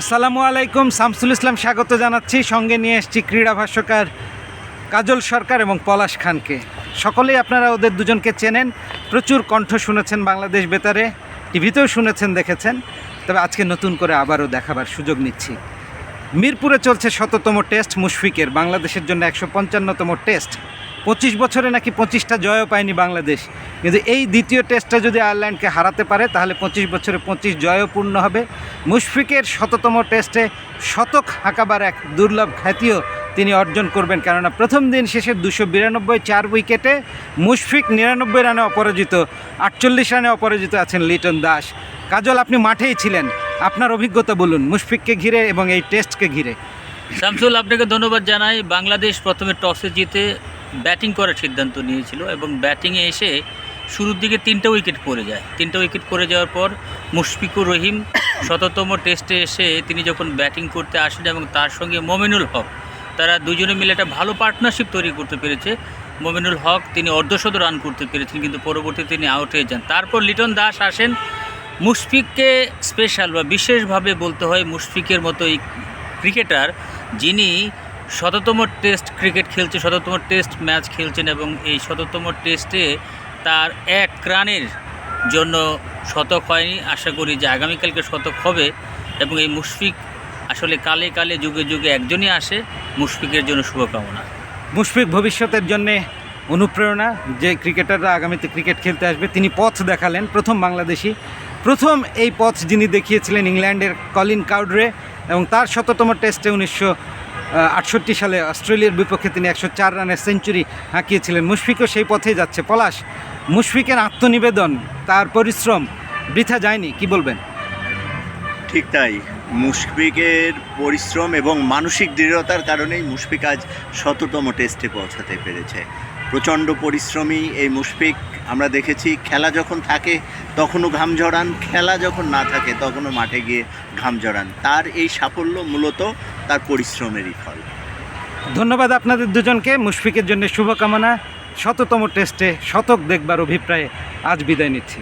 আসসালামু আলাইকুম, শামসুল ইসলাম স্বাগত জানাচ্ছি। সঙ্গে নিয়ে এসেছি ক্রীড়া ভাষ্যকার কাজল সরকার এবং পলাশ খানকে। সকলেই আপনারা ওদের দুজনকে চেনেন। প্রচুর কণ্ঠ শুনেছেন বাংলাদেশ বেতারে, টিভিতেও শুনেছেন, দেখেছেন। তবে আজকে নতুন করে আবারও দেখাবার সুযোগ নিচ্ছি। মিরপুরে চলছে শততম টেস্ট মুশফিকের। বাংলাদেশের জন্য একশো পঞ্চান্নতম টেস্ট। পঁচিশ বছরে নাকি পঁচিশটা জয়ও পায়নি বাংলাদেশ। কিন্তু এই দ্বিতীয় টেস্টটা যদি আয়ারল্যান্ডকে হারাতে পারে, তাহলে পঁচিশ বছরে পঁচিশ জয়ও পূর্ণ হবে। মুশফিকের শততম টেস্টে শতক হাঁকাবার এক দুর্লভ খ্যাতিও তিনি অর্জন করবেন। কেননা প্রথম দিন শেষে দুশো বিরানব্বই চার উইকেটে মুশফিক নিরানব্বই রানে অপরাজিত, আটচল্লিশ রানে অপরাজিত আছেন লিটন দাস। কাজল, আপনি মাঠেই ছিলেন। আপনার অভিজ্ঞতা বলুন, মুশফিককে ঘিরে এবং এই টেস্টকে ঘিরে। শামসুল, আপনাকে ধন্যবাদ জানাই। বাংলাদেশ প্রথমে টসে জিতে ব্যাটিং করার সিদ্ধান্ত নিয়েছিল এবং ব্যাটিংয়ে এসে শুরুর দিকে তিনটা উইকেট পড়ে যায়। তিনটা উইকেট পড়ে যাওয়ার পর মুশফিকুর রহিম শততম টেস্টে এসে তিনি যখন ব্যাটিং করতে আসেন এবং তার সঙ্গে মোমিনুল হক, তারা দুজনে মিলে একটা ভালো পার্টনারশিপ তৈরি করতে পেরেছে। মোমিনুল হক তিনি অর্ধশত রান করতে পেরেছেন, কিন্তু পরবর্তীতে তিনি আউট হয়ে যান। তারপর লিটন দাস আসেন। মুশফিককে স্পেশাল বা বিশেষভাবে বলতে হয় মুশফিকের মতো এই ক্রিকেটার যিনি শততম টেস্ট ক্রিকেট খেলছে, শততম টেস্ট ম্যাচ খেলছেন এবং এই শততম টেস্টে তার এক রানের জন্য শতক হয়নি। আশা করি যে আগামীকালকে শতক হবে এবং এই মুশফিক আসলে কালে কালে যুগে যুগে একজনই আসে। মুশফিকের জন্য শুভকামনা। মুশফিক ভবিষ্যতের জন্য অনুপ্রেরণা, যে ক্রিকেটাররা আগামীতে ক্রিকেট খেলতে আসবে, তিনি পথ দেখালেন, প্রথম বাংলাদেশি। প্রথম এই পথ যিনি দেখিয়েছিলেন ইংল্যান্ডের কলিন কাউডরে এবং তার শততম টেস্টে উনিশশো আটষট্টি সালে অস্ট্রেলিয়ার বিপক্ষে তিনি একশো চার রানের সেঞ্চুরি হাঁকিয়েছিলেন। মুশফিকও সেই পথেই যাচ্ছে। পলাশ, মুশফিকের আত্মনিবেদন, তার পরিশ্রম, বৃথা যায়নি, কি বলবেন? ঠিক তাই। মুশফিকের পরিশ্রম এবং মানসিক দৃঢ়তার কারণেই মুশফিক আজ শততম টেস্টে পৌঁছাতে পেরেছে। প্রচণ্ড পরিশ্রমী এই মুশফিক, আমরা দেখেছি খেলা যখন থাকে, তখনও ঘাম ঝরান। খেলা যখন না থাকে, তখনও মাঠে গিয়ে ঘাম ঝরান। তার এই সাফল্য মূলত তার পরিশ্রমেরই ফল। ধন্যবাদ আপনাদের দুজনকে। মুশফিকের জন্য শুভকামনা। শততম টেস্টে শতক দেখবার অভিপ্রায়ে আজ বিদায় নিচ্ছি।